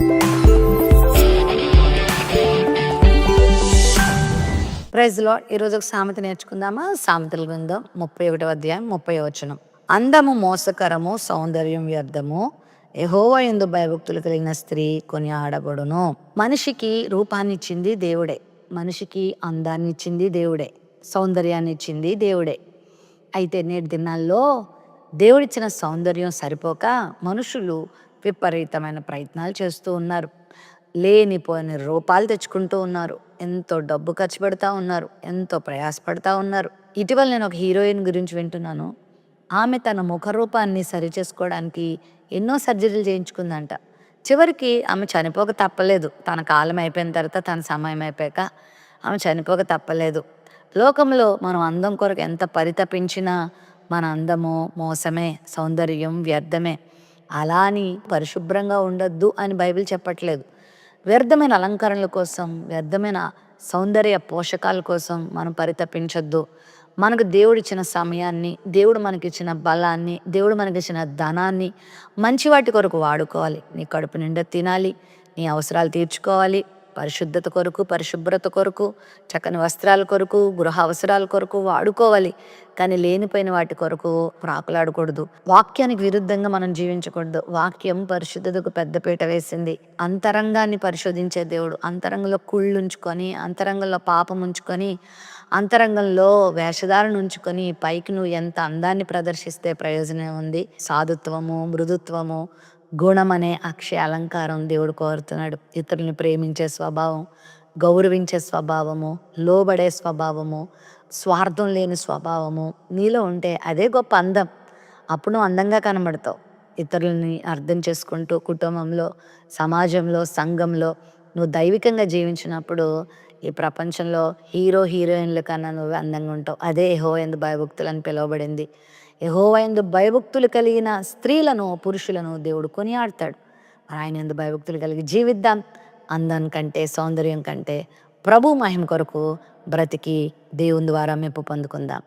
ప్రైజ్లో ఈరోజు ఒక సామెత నేర్చుకుందామా? సామెతల బృందం ముప్పై ఒకటో అధ్యాయం ముప్పై వచనం. అందము మోసకరము సౌందర్యం వ్యర్థము. ఎహోవ ఎందు భయభక్తులు కలిగిన స్త్రీ కొని ఆడబడును మనిషికి రూపాన్ని ఇచ్చింది దేవుడే. మనిషికి అందాన్ని ఇచ్చింది దేవుడే. సౌందర్యాన్ని ఇచ్చింది దేవుడే. అయితే నేటి దినాల్లో దేవుడిచ్చిన సౌందర్యం సరిపోక మనుషులు విపరీతమైన ప్రయత్నాలు చేస్తూ ఉన్నారు. లేనిపోని రూపాలు తెచ్చుకుంటూ ఉన్నారు. ఎంతో డబ్బు ఖర్చు పెడతా ఉన్నారు. ఎంతో ప్రయాసపడతా ఉన్నారు. ఇటీవల నేను ఒక హీరోయిన్ గురించి వింటున్నాను. ఆమె తన ముఖ రూపాన్ని సరి చేసుకోవడానికి ఎన్నో సర్జరీలు చేయించుకుందంట. చివరికి ఆమె చనిపోక తప్పలేదు. తన కాలం అయిపోయిన తర్వాత తన సమయం అయిపోయాక ఆమె చనిపోక తప్పలేదు. లోకంలో మనం అందం కొరకు ఎంత పరితపించినా మన అందము మోసమే సౌందర్యం వ్యర్థమే. అలా అని పరిశుభ్రంగా ఉండొద్దు అని బైబిల్ చెప్పట్లేదు. వ్యర్థమైన అలంకరణల కోసం వ్యర్థమైన సౌందర్య పోషకాల కోసం మనం పరితపించొద్దు. మనకు దేవుడిచ్చిన సమయాన్ని దేవుడు మనకిచ్చిన బలాన్ని దేవుడు మనకిచ్చిన ధనాన్ని మంచి వాటి కొరకు వాడుకోవాలి. నీ కడుపు నిండా తినాలి నీ అవసరాలు తీర్చుకోవాలి పరిశుద్ధత కొరకు పరిశుభ్రత కొరకు చక్కని వస్త్రాల కొరకు గృహ అవసరాల కొరకు వాడుకోవాలి. కానీ లేనిపోయిన వాటి కొరకు ప్రాకులాడకూడదు. వాక్యానికి విరుద్ధంగా మనం జీవించకూడదు. వాక్యం పరిశుద్ధతకు పెద్దపీట వేసింది. అంతరంగాన్ని పరిశోధించే దేవుడు అంతరంగంలో కుళ్ళు ఉంచుకొని అంతరంగంలో పాపం ఉంచుకొని అంతరంగంలో వేషధారణ ఉంచుకొని పైకి నువ్వు ఎంత అందాన్ని ప్రదర్శిస్తే ప్రయోజనం ఉంది? సాధుత్వము మృదుత్వము గుణం అనే అక్షయ అలంకారం దేవుడు కోరుతున్నాడు. ఇతరులను ప్రేమించే స్వభావం గౌరవించే స్వభావము లోబడే స్వభావము స్వార్థం లేని స్వభావము నీలో ఉంటే అదే గొప్ప అందం. అప్పుడు నువ్వు అందంగా కనబడతావు. ఇతరులని అర్థం చేసుకుంటూ కుటుంబంలో సమాజంలో సంఘంలో నువ్వు దైవికంగా జీవించినప్పుడు ఈ ప్రపంచంలో హీరో హీరోయిన్ల కన్నా నువ్వు అందంగా ఉంటావు. అదే హో ఎందు భయభక్తులు అని పిలువబడింది. ఎహోవా భయభక్తులు కలిగిన స్త్రీలను పురుషులను దేవుడు కొనియాడతాడు. మరి ఆయన ఎందు భయభక్తులు కలిగి జీవిద్దాం. అందం కంటే సౌందర్యం కంటే ప్రభు మహిమ కొరకు బ్రతికి దేవుని ద్వారా మెప్పు పొందుకుందాం.